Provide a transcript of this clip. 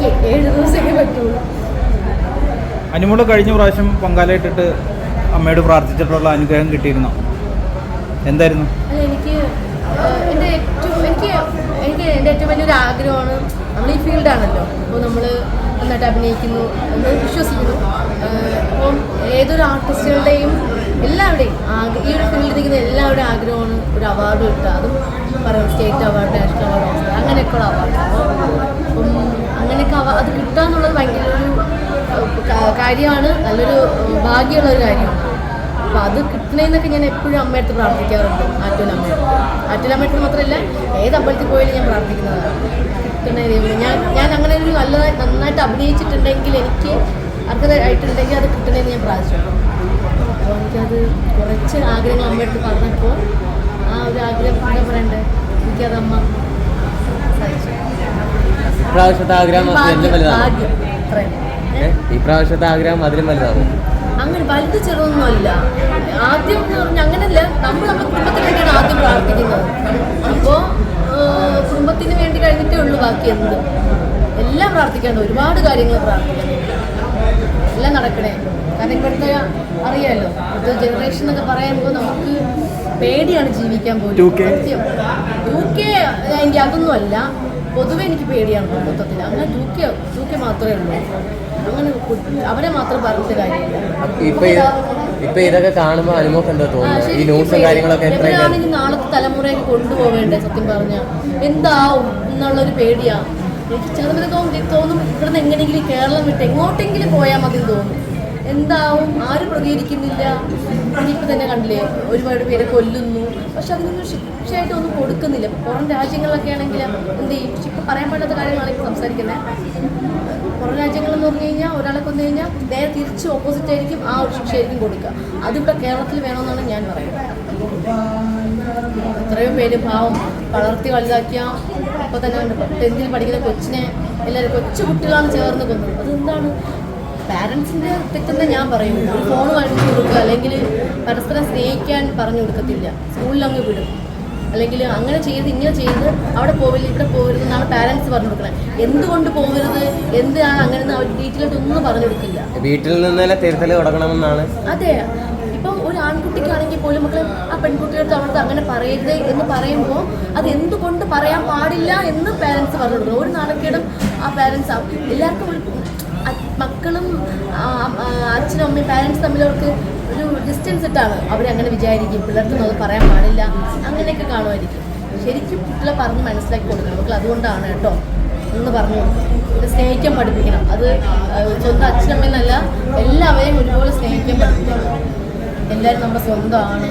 ഏഴ് ദിവസമേ പറ്റുള്ളൂ. അനിമോൾ കഴിഞ്ഞ പ്രാവശ്യം പൊങ്കാലയിട്ടിട്ട് അമ്മയോട് പ്രാർത്ഥിച്ചിട്ടുള്ള അനുഗ്രഹം കിട്ടിയിരുന്നോ? എന്തായിരുന്നു? എനിക്ക് എന്റെ ഏറ്റവും എനിക്ക് എനിക്ക് എന്റെ ഏറ്റവും വലിയൊരു ആഗ്രഹമാണ് നമ്മൾ ഈ ഫീൽഡാണല്ലോ. അപ്പോൾ നമ്മൾ നന്നായിട്ട് അഭിനയിക്കുന്നു എന്ന് വിശ്വസിക്കുന്നു. അപ്പം ഏതൊരു ആർട്ടിസ്റ്റുകളുടെയും എല്ലാവരുടെയും ഈ ഒരു ഫീൽഡിൽ നിൽക്കുന്ന എല്ലാവരുടെയും ആഗ്രഹമാണ് ഒരു അവാർഡ് കിട്ടുക. അതും പറയാം സ്റ്റേറ്റ് അവാർഡ് നാഷണൽ അവാർഡ് അങ്ങനെയൊക്കെയുള്ള അവാർഡ്. അപ്പോൾ അപ്പം അങ്ങനെയൊക്കെ അവ അത് കിട്ടുക എന്നുള്ളത് ഭയങ്കര ഒരു ആഹ്, കാ- കാര്യമാണ് നല്ലൊരു ഭാഗ്യമുള്ള ഒരു കാര്യമാണ്. അപ്പോൾ അത് കിട്ടണേന്നൊക്കെ ഞാൻ എപ്പോഴും അമ്മയടുത്ത് പ്രാർത്ഥിക്കാറുണ്ട് ആറ്റൂലമ്മയോട് ആറ്റൂലമ്മയടുത്ത് മാത്രമല്ല ഏത് അമ്പലത്തിൽ പോയാലും ഞാൻ പ്രാർത്ഥിക്കുന്നതാണ്. കിട്ടണേ ദൈവം ഞാൻ ഞാൻ അങ്ങനെ ഒരു നല്ല നന്നായിട്ട് അഭിനയിച്ചിട്ടുണ്ടെങ്കിൽ എനിക്ക് അർഹതയായിട്ടുണ്ടെങ്കിൽ അത് കിട്ടണേന്ന് ഞാൻ പ്രാർത്ഥിച്ചു അപ്പോൾ എനിക്കത് കുറച്ച് ആഗ്രഹങ്ങൾ അമ്മയടുത്ത് പറഞ്ഞപ്പോൾ ആ ഒരു ആഗ്രഹം എന്താ പറയണ്ടേ? എനിക്കത് അമ്മ സാധിച്ചു ഭാഗ്യം ആഗ്രഹം ഏ? ഇപ്രാവശ്യത്തെ ആഗ്രഹം അതിലും വലുതാണ് അങ്ങനെ വലുത് ചെറുതൊന്നുമല്ല. ആദ്യം എന്ന് പറഞ്ഞാൽ അങ്ങനല്ല നമ്മൾ നമ്മുടെ കുടുംബത്തിന് വേണ്ടിയാണ് ആദ്യം പ്രാർത്ഥിക്കുന്നത്. അപ്പോൾ കുടുംബത്തിന് വേണ്ടി കഴിഞ്ഞിട്ടേ ഉള്ളൂ ബാക്കി എന്ത്. എല്ലാം പ്രാർത്ഥിക്കാണ്ട് ഒരുപാട് കാര്യങ്ങൾ പ്രാർത്ഥിക്കണം. എല്ലാം നടക്കണേ. കാരണം ഇപ്പോഴത്തെ അറിയാലോ ഇപ്പോഴത്തെ ജനറേഷൻ എന്നൊക്കെ പറയുമ്പോൾ നമുക്ക് പേടിയാണ് ജീവിക്കാൻ പോലും. 2K? സത്യം. ടു കെ എനിക്ക് അതൊന്നും അല്ല പൊതുവെ എനിക്ക് പേടിയാണ് മൊത്തത്തിൽ. അങ്ങനെ തൂക്കിയ തൂക്കി മാത്രമേ ഉള്ളൂ. അങ്ങനെ അവരെ മാത്രം പറഞ്ഞിട്ട് കാര്യമില്ല. ഇപ്പൊ ഇത് ഇതൊക്കെ കാണുമ്പോൾ അനുമോക്ക് എന്താ തോന്നുന്നു ഈ ന്യൂസും കാര്യങ്ങളൊക്കെ എത്രയാണെങ്കിൽ നാളത്തെ തലമുറയൊക്കെ കൊണ്ടുപോവേണ്ടേ സത്യം പറഞ്ഞ? എന്താവും എന്നുള്ളൊരു പേടിയാ. എനിക്ക് ചെറുതിന് തോന്നി തോന്നും ഇവിടുന്ന് എങ്ങനെയെങ്കിലും കേരളം വിട്ട് എങ്ങോട്ടെങ്കിലും പോയാൽ മതി തോന്നും. എന്താവും? ആരും പ്രതികരിക്കുന്നില്ല. ഇനിയിപ്പോൾ തന്നെ കണ്ടില്ലേ ഒരുപാട് പേരെ കൊല്ലുന്നു. പക്ഷെ അതിനൊന്നും ശിക്ഷയായിട്ട് ഒന്നും കൊടുക്കുന്നില്ല. പുറം രാജ്യങ്ങളിലൊക്കെ ആണെങ്കിൽ എന്ത് ചെയ്യും? പക്ഷെ ഇപ്പം പറയാൻ പാടാത്ത കാര്യങ്ങളാണ് ഇപ്പോൾ സംസാരിക്കുന്നത് പുറം രാജ്യങ്ങളെന്ന് പറഞ്ഞു കഴിഞ്ഞാൽ ഒരാളെ കൊന്നു കഴിഞ്ഞാൽ നേരെ തിരിച്ച് ഓപ്പോസിറ്റ് ആയിരിക്കും ആ ഒരു ശിക്ഷയായിരിക്കും കൊടുക്കുക അതിവിടെ കേരളത്തിൽ വേണമെന്നാണ് ഞാൻ പറയുന്നത്. എത്രയോ പേര് പാവം വളർത്തി വലുതാക്കിയ ഇപ്പോൾ തന്നെ ടെൻത്തിൽ പഠിക്കുന്ന കൊച്ചിനെ എല്ലാവരും കൊച്ചു കുട്ടികളാണ് ചേർന്ന് കൊന്നത്. അതെന്താണ്? പാരൻസിന്റെ തെറ്റെന്ന് ഞാൻ പറയുന്നു ഒരു ഫോൺ വാങ്ങിച്ചു കൊടുക്കുക അല്ലെങ്കിൽ പരസ്പരം സ്നേഹിക്കാൻ പറഞ്ഞു കൊടുക്കത്തില്ല. സ്കൂളിൽ അങ്ങ് വിടും. അല്ലെങ്കിൽ അങ്ങനെ ചെയ്ത് ഇങ്ങനെ ചെയ്ത് അവിടെ പോവില്ല ഇവിടെ പോകരുത് എന്നാണ് പാരൻസ് പറഞ്ഞു കൊടുക്കുന്നത്. എന്തുകൊണ്ട് പോകരുത്? എന്താണ് അങ്ങനെ അവർ ഡീറ്റെയിലായിട്ട് ഒന്നും പറഞ്ഞു കൊടുക്കില്ല. വീട്ടിൽ നിന്ന് തിരുത്തൽ തുടങ്ങണമെന്നാണ്. അതെ. ഇപ്പം ഒരു ആൺകുട്ടിക്കാണെങ്കിൽ പോലും മക്കളെ ആ പെൺകുട്ടിയുടെ അവിടുത്തെ അങ്ങനെ പറയരുത് എന്ന് പറയുമ്പോൾ അത് എന്തുകൊണ്ട് പറയാൻ പാടില്ല എന്ന് പാരൻസ് പറഞ്ഞു കൊടുക്കണം. ഒരു നാണക്കേടും ആ പാരൻസ് എല്ലാവർക്കും മക്കളും അച്ഛനും അമ്മയും പാരൻസ് തമ്മിൽ അവർക്ക് ഒരു ഡിസ്റ്റൻസ് ഇട്ടാണ് അവരങ്ങനെ വിചാരിക്കും. പിള്ളേർക്കൊന്നും അത് പറയാൻ പാടില്ല. അങ്ങനെയൊക്കെ കാണുമായിരിക്കും. ശരിക്കും കുട്ടികളെ പറഞ്ഞ് മനസ്സിലാക്കി കൊടുക്കണം. മക്കൾ അതുകൊണ്ടാണ് കേട്ടോ എന്ന് പറഞ്ഞു സ്നേഹിക്കാൻ പഠിപ്പിക്കണം. അത് സ്വന്തം അച്ഛനമ്മയെന്നല്ല എല്ലാവരെയും ഒരുപോലെ സ്നേഹിക്കാൻ പഠിപ്പിക്കണം. എല്ലാവരും നമ്മുടെ സ്വന്തമാണ്.